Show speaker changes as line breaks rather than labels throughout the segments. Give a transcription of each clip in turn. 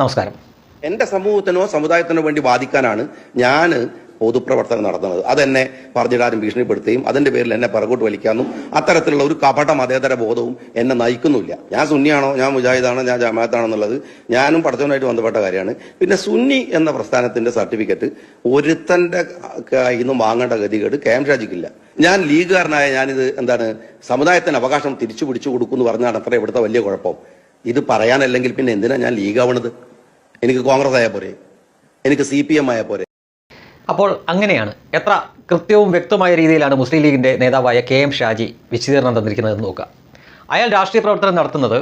നമസ്കാരം.
എന്റെ സമൂഹത്തിനോ സമുദായത്തിനോ വേണ്ടി വാദിക്കാനാണ് ഞാൻ പൊതുപ്രവർത്തനം നടത്തുന്നത്. അതെന്നെ പറഞ്ഞിടാനും ഭീഷണിപ്പെടുത്തുകയും അതിന്റെ പേരിൽ എന്നെ പറകോട്ട് വലിക്കാനും അത്തരത്തിലുള്ള ഒരു കപട മതേതര ബോധവും എന്നെ നയിക്കുന്നില്ല ഞാൻ സുന്നിയാണോ? ഞാൻ മുജാഹിദാണോ? ഞാൻ ജമാഅത്താണോ എന്നുള്ളത് ഞാനും പഠിച്ചവനായിട്ട് ബന്ധപ്പെട്ട കാര്യമാണ്. പിന്നെ സുന്നി എന്ന പ്രസ്ഥാനത്തിന്റെ സർട്ടിഫിക്കറ്റ് ഒരുത്തന്റെ കയ്യിൽ നിന്നും വാങ്ങേണ്ട ഗതികേട് കെ എം ഷാജിക്കില്ല. ഞാൻ ലീഗുകാരനായ ഞാനിത് എന്താണ് സമുദായത്തിന് അവകാശം തിരിച്ചു പിടിച്ചു കൊടുക്കുമെന്ന് പറഞ്ഞാണ് അത്ര ഇവിടുത്തെ വലിയ കുഴപ്പം. ഇത് പറയാനല്ലെങ്കിൽ പിന്നെ എന്തിനാ ഞാൻ ലീഗാവണത്? എനിക്ക് കോൺഗ്രസ് ആയാൽ പോരെ. എനിക്ക് സി പി എം ആയാൽ പോരെ.
അപ്പോൾ അങ്ങനെയാണ് എത്ര കൃത്യവും വ്യക്തമായ രീതിയിലാണ് മുസ്ലിം ലീഗിന്റെ നേതാവായ കെ എം ഷാജി വിശദീകരണം തന്നിരിക്കുന്നതെന്ന് നോക്കുക അയാൾ രാഷ്ട്രീയ പ്രവർത്തനം നടത്തുന്നത്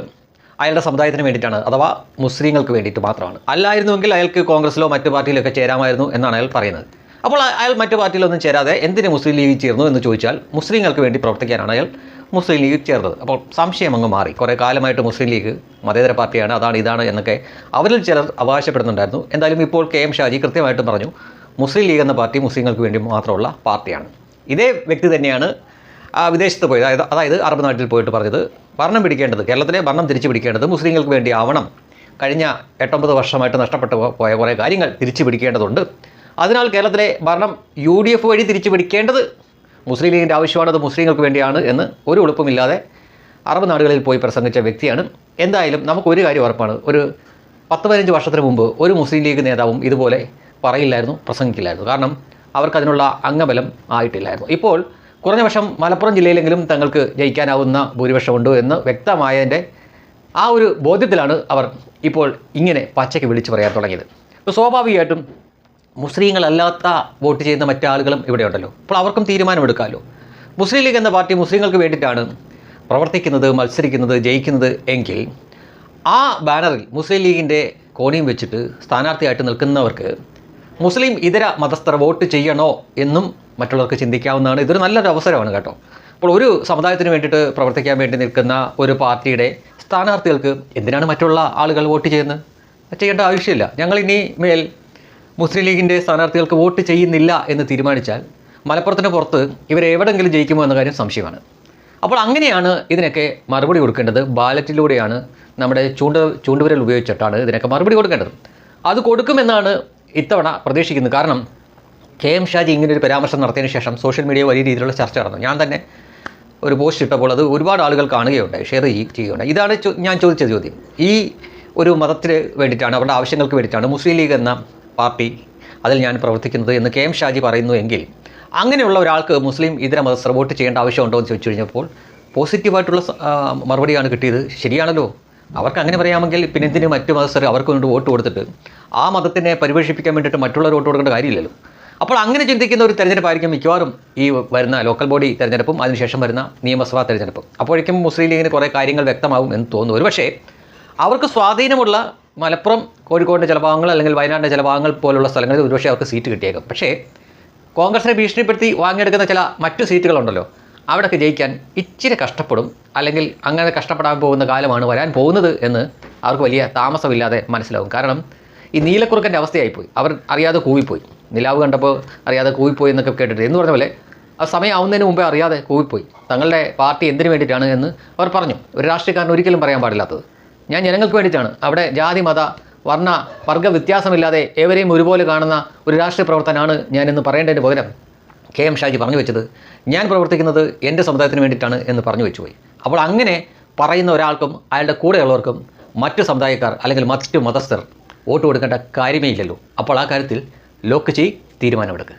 അയാളുടെ സമുദായത്തിന് വേണ്ടിയിട്ടാണ് അഥവാ മുസ്ലിങ്ങൾക്ക് വേണ്ടിയിട്ട് മാത്രമാണ്. അല്ലായിരുന്നുവെങ്കിൽ അയാൾക്ക് കോൺഗ്രസിലോ മറ്റു പാർട്ടിയിലൊക്കെ ചേരാമായിരുന്നു എന്നാണ് അയാൾ പറയുന്നത്. അപ്പോൾ അയാൾ മറ്റു പാർട്ടിയിലൊന്നും ചേരാതെ എന്തിന് മുസ്ലിം ലീഗിൽ ചേർന്നു എന്ന് ചോദിച്ചാൽ മുസ്ലിങ്ങൾക്ക് വേണ്ടി പ്രവർത്തിക്കാനാണ് അയാൾ മുസ്ലിം ലീഗ് ചേർന്നത്. അപ്പോൾ സംശയം അങ്ങ് മാറി. കുറേ കാലമായിട്ട് മുസ്ലിം ലീഗ് മതേതര പാർട്ടിയാണ് അതാണ് ഇതാണ് എന്നൊക്കെ അവരിൽ ചിലർ അവകാശപ്പെടുന്നുണ്ടായിരുന്നു. എന്തായാലും ഇപ്പോൾ കെ എം ഷാജി കൃത്യമായിട്ടും പറഞ്ഞു മുസ്ലിം ലീഗ് എന്ന പാർട്ടി മുസ്ലിങ്ങൾക്ക് വേണ്ടി മാത്രമുള്ള പാർട്ടിയാണ്. ഇതേ വ്യക്തി തന്നെയാണ് വിദേശത്ത് പോയത്. അതായത് അതായത് അറബ് നാട്ടിൽ പോയിട്ട് പറഞ്ഞത് ഭരണം പിടിക്കേണ്ടത് കേരളത്തിലെ ഭരണം തിരിച്ചു പിടിക്കേണ്ടത് മുസ്ലിങ്ങൾക്ക് വേണ്ടി ആവണം കഴിഞ്ഞ എട്ടൊമ്പത് വർഷമായിട്ട് നഷ്ടപ്പെട്ടു പോയ കുറേ കാര്യങ്ങൾ തിരിച്ചു പിടിക്കേണ്ടതുണ്ട്. അതിനാൽ കേരളത്തിലെ ഭരണം യു ഡി എഫ് വഴി തിരിച്ചു പിടിക്കേണ്ടത് മുസ്ലിം ലീഗിന്റെ ആവശ്യമാണ് അത് മുസ്ലിങ്ങൾക്ക് വേണ്ടിയാണ് എന്ന് ഒരു എളുപ്പമില്ലാതെ അറബ് നാടുകളിൽ പോയി പ്രസംഗിച്ച വ്യക്തിയാണ്. എന്തായാലും നമുക്ക് ഒരു കാര്യം ഉറപ്പാണ്. ഒരു പത്ത് പതിനഞ്ച് വർഷത്തിന് മുമ്പ് ഒരു മുസ്ലിം ലീഗ് നേതാവും ഇതുപോലെ പറയില്ലായിരുന്നു പ്രസംഗിക്കില്ലായിരുന്നു. കാരണം അവർക്ക് അതിനുള്ള അംഗബലം ആയിട്ടില്ലായിരുന്നു. ഇപ്പോൾ കുറഞ്ഞ വർഷം മലപ്പുറം ജില്ലയിലെങ്കിലും തങ്ങൾക്ക് ജയിക്കാനാവുന്ന ഭൂരിപക്ഷമുണ്ട് എന്ന് വ്യക്തമായതിന്റെ ആ ഒരു ബോധ്യത്തിലാണ് അവർ ഇപ്പോൾ ഇങ്ങനെ പച്ചയ്ക്ക് വിളിച്ചു പറയാൻ തുടങ്ങിയത്. സ്വാഭാവികമായിട്ടും മുസ്ലിങ്ങളല്ലാത്ത വോട്ട് ചെയ്യുന്ന മറ്റാളുകളും ഇവിടെ ഉണ്ടല്ലോ അപ്പോൾ അവർക്കും തീരുമാനമെടുക്കാമല്ലോ മുസ്ലിം ലീഗ് എന്ന പാർട്ടി മുസ്ലിങ്ങൾക്ക് വേണ്ടിയിട്ടാണ് പ്രവർത്തിക്കുന്നത് മത്സരിക്കുന്നത് ജയിക്കുന്നത് എങ്കിൽ ആ ബാനറിൽ മുസ്ലിം ലീഗിന്റെ കോണിയും വെച്ചിട്ട് സ്ഥാനാർത്ഥിയായിട്ട് നിൽക്കുന്നവർക്ക് മുസ്ലിം ഇതര മതസ്ഥർ വോട്ട് ചെയ്യണോ എന്നും മറ്റുള്ളവർക്ക് ചിന്തിക്കാവുന്നതാണ്. ഇതൊരു നല്ലൊരു അവസരമാണ് കേട്ടോ. അപ്പോൾ ഒരു സമുദായത്തിന് വേണ്ടിയിട്ട് പ്രവർത്തിക്കാൻ വേണ്ടി നിൽക്കുന്ന ഒരു പാർട്ടിയുടെ സ്ഥാനാർത്ഥികൾക്ക് എന്തിനാണ് മറ്റുള്ള ആളുകൾ വോട്ട് ചെയ്യുന്നത്? ചെയ്യേണ്ട ആവശ്യമില്ല. ഞങ്ങൾ ഇനി മേൽ മുസ്ലിം ലീഗിന്റെ സ്ഥാനാർത്ഥികൾക്ക് വോട്ട് ചെയ്യുന്നില്ല എന്ന് തീരുമാനിച്ചാൽ മലപ്പുറത്തിന് പുറത്ത് ഇവരെവിടെങ്കിലും ജയിക്കുമോ എന്ന കാര്യം സംശയമാണ്. അപ്പോൾ അങ്ങനെയാണ് ഇതിനൊക്കെ മറുപടി കൊടുക്കേണ്ടത്. ബാലറ്റിലൂടെയാണ് നമ്മുടെ ചൂണ്ട ചൂണ്ടുവിരൽ ഉപയോഗിച്ചിട്ടാണ് ഇതിനൊക്കെ മറുപടി കൊടുക്കേണ്ടത്. അത് കൊടുക്കുമെന്നാണ് ഇത്തവണ പ്രതീക്ഷിക്കുന്നത്. കാരണം കെ എം ഷാജി ഇങ്ങനെ ഒരു പരാമർശം നടത്തിയതിന് ശേഷം സോഷ്യൽ മീഡിയ വലിയ രീതിയിലുള്ള ചർച്ച നടന്നു. ഞാൻ തന്നെ ഒരു പോസ്റ്റ് ഇട്ടപ്പോൾ അത് ഒരുപാട് ആളുകൾ കാണുകയുണ്ടായി ഷെയർ ചെയ്യുകയുണ്ടായി. ഇതാണ് ഞാൻ ചോദിച്ച ചോദ്യം. ഈ ഒരു മതത്തിന് വേണ്ടിയിട്ടാണ് അവരുടെ ആവശ്യങ്ങൾക്ക് വേണ്ടിയിട്ടാണ് മുസ്ലിം ലീഗ് എന്ന പാർട്ടി അതിൽ ഞാൻ പ്രവർത്തിക്കുന്നത് എന്ന് കെ എം ഷാജി പറയുന്നു എങ്കിൽ അങ്ങനെയുള്ള ഒരാൾക്ക് മുസ്ലിം ഇതര മതസ്ഥർ വോട്ട് ചെയ്യേണ്ട ആവശ്യമുണ്ടോ എന്ന് ചോദിച്ചു കഴിഞ്ഞപ്പോൾ പോസിറ്റീവായിട്ടുള്ള മറുപടിയാണ് കിട്ടിയത്. ശരിയാണല്ലോ. അവർക്ക് അങ്ങനെ പറയാമെങ്കിൽ പിന്നെ എന്തിന് മറ്റു മതസ്ഥർ അവർക്ക് വേണ്ടി വോട്ട് കൊടുത്തിട്ട് ആ മതത്തിനെ പരിപോഷിപ്പിക്കാൻ വേണ്ടിയിട്ട് മറ്റുള്ളവർ വോട്ട് കൊടുക്കേണ്ട കാര്യമില്ലല്ലോ. അപ്പോൾ അങ്ങനെ ചിന്തിക്കുന്ന ഒരു തെരഞ്ഞെടുപ്പായിരിക്കും മിക്കവാറും ഈ വരുന്ന ലോക്കൽ ബോഡി തെരഞ്ഞെടുപ്പും അതിനുശേഷം വരുന്ന നിയമസഭാ തെരഞ്ഞെടുപ്പും. അപ്പോഴേക്കും മുസ്ലിം ലീഗിന് കുറേ കാര്യങ്ങൾ വ്യക്തമാവും എന്ന് തോന്നുന്നു. ഒരു പക്ഷേ അവർക്ക് സ്വാധീനമുള്ള മലപ്പുറം കോഴിക്കോടിന്റെ ചില ഭാഗങ്ങൾ അല്ലെങ്കിൽ വയനാടിന്റെ ചില ഭാഗങ്ങൾ പോലുള്ള സ്ഥലങ്ങളിൽ ഒരുപക്ഷെ അവർക്ക് സീറ്റ് കിട്ടിയേക്കും. പക്ഷേ കോൺഗ്രസിനെ ഭീഷണിപ്പെടുത്തി വാങ്ങിയെടുക്കുന്ന ചില മറ്റു സീറ്റുകളുണ്ടല്ലോ അവിടെയൊക്കെ ജയിക്കാൻ ഇച്ചിരി കഷ്ടപ്പെടും അല്ലെങ്കിൽ അങ്ങനെ കഷ്ടപ്പെടാൻ പോകുന്ന കാലമാണ് വരാൻ പോകുന്നത് എന്ന് അവർക്ക് വലിയ താമസമില്ലാതെ മനസ്സിലാവും. കാരണം ഈ നീലക്കുറുക്കന്റെ അവസ്ഥയായിപ്പോയി. അവർ അറിയാതെ കൂവിപ്പോയി. നിലാവ് കണ്ടപ്പോൾ അറിയാതെ കൂവിപ്പോയി എന്നൊക്കെ കേട്ടിട്ട് എന്ന് പറഞ്ഞ പോലെ ആ സമയമാവുന്നതിന് മുമ്പേ അറിയാതെ കൂവിപ്പോയി. തങ്ങളുടെ പാർട്ടി എന്തിനു വേണ്ടിയിട്ടാണ് എന്ന് അവർ പറഞ്ഞു. ഒരു രാഷ്ട്രീയക്കാരൻ ഒരിക്കലും പറയാൻ പാടില്ലാത്തത്. ഞാൻ ജനങ്ങൾക്ക് വേണ്ടിയിട്ടാണ്. അവിടെ ജാതി മത വർണ വർഗ വ്യത്യാസമില്ലാതെ ഏവരെയും ഒരുപോലെ കാണുന്ന ഒരു രാഷ്ട്രീയ പ്രവർത്തനമാണ് ഞാനെന്ന് പറയേണ്ടതിന് പകരം കെ എം ഷാജി പറഞ്ഞു വെച്ചത്. ഞാൻ പ്രവർത്തിക്കുന്നത് എന്റെ സമുദായത്തിന് വേണ്ടിയിട്ടാണ് എന്ന് പറഞ്ഞു വെച്ചു പോയി അപ്പോൾ അങ്ങനെ പറയുന്ന ഒരാൾക്കും അയാളുടെ കൂടെയുള്ളവർക്കും മറ്റു സമുദായക്കാർ അല്ലെങ്കിൽ മറ്റു മതസ്ഥർ വോട്ട് കൊടുക്കേണ്ട കാര്യമേ ഇല്ലല്ലോ. അപ്പോൾ ആ കാര്യത്തിൽ ലോക്ക് ചെയ് തീരുമാനമെടുക്കുക